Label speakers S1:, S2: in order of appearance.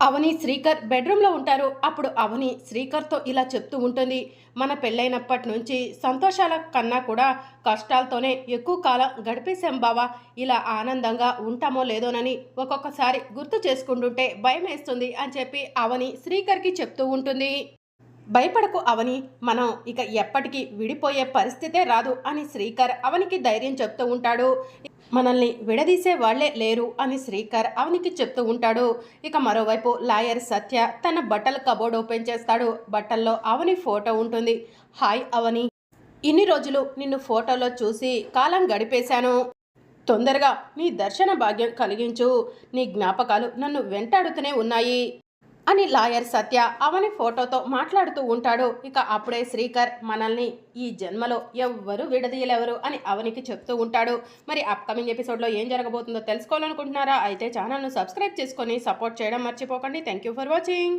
S1: అవని శ్రీకర్ బెడ్రూమ్లో ఉంటారు. అప్పుడు అవని శ్రీకర్తో ఇలా చెప్తూ ఉంటుంది. మన పెళ్ళైనప్పటి నుంచి సంతోషాల కన్నా కూడా కష్టాలతోనే ఎక్కువ కాలం గడిపేశాం బావా. ఇలా ఆనందంగా ఉంటామో లేదోనని ఒక్కొక్కసారి గుర్తు చేసుకుంటుంటే భయం వేస్తుంది అని చెప్పి అవని శ్రీకర్కి చెప్తూ ఉంటుంది. భయపడకు అవని. మనం ఇక ఎప్పటికీ విడిపోయే పరిస్థితే రాదు అని శ్రీకర్ అవనికి ధైర్యం చెప్తూ ఉంటాడు. మనల్ని విడదీసే వాళ్ళే లేరు అని శ్రీకర్ అవనికి చెప్తూ ఉంటాడు. ఇక మరోవైపు లాయర్ సత్య తన బట్టల కబోర్డ్ ఓపెన్ చేస్తాడు. బట్టల్లో అవని ఫోటో ఉంటుంది. హాయ్ అవని. ఇన్ని రోజులు నిన్ను ఫోటోలో చూసి కాలం గడిపేశాను. తొందరగా నీ దర్శన భాగ్యం కలిగించు. నీ జ్ఞాపకాలు నన్ను వెంటాడుతూనే ఉన్నాయి. అని లాయర్ సత్య అవని ఫోటోతో మాట్లాడుతూ ఉంటాడు. ఇక అప్పుడే శ్రీకర్ మనల్ని ఈ జన్మలో ఎవ్వరు విడదీయలేవరు అని అవనికి చెప్తూ ఉంటాడు. మరి అప్కమింగ్ ఎపిసోడ్లో ఏం జరగబోతుందో తెలుసుకోవాలనుకుంటున్నారా? అయితే ఛానల్ను సబ్స్క్రైబ్ చేసుకొని సపోర్ట్ చేయడం మర్చిపోకండి. Thank you for watching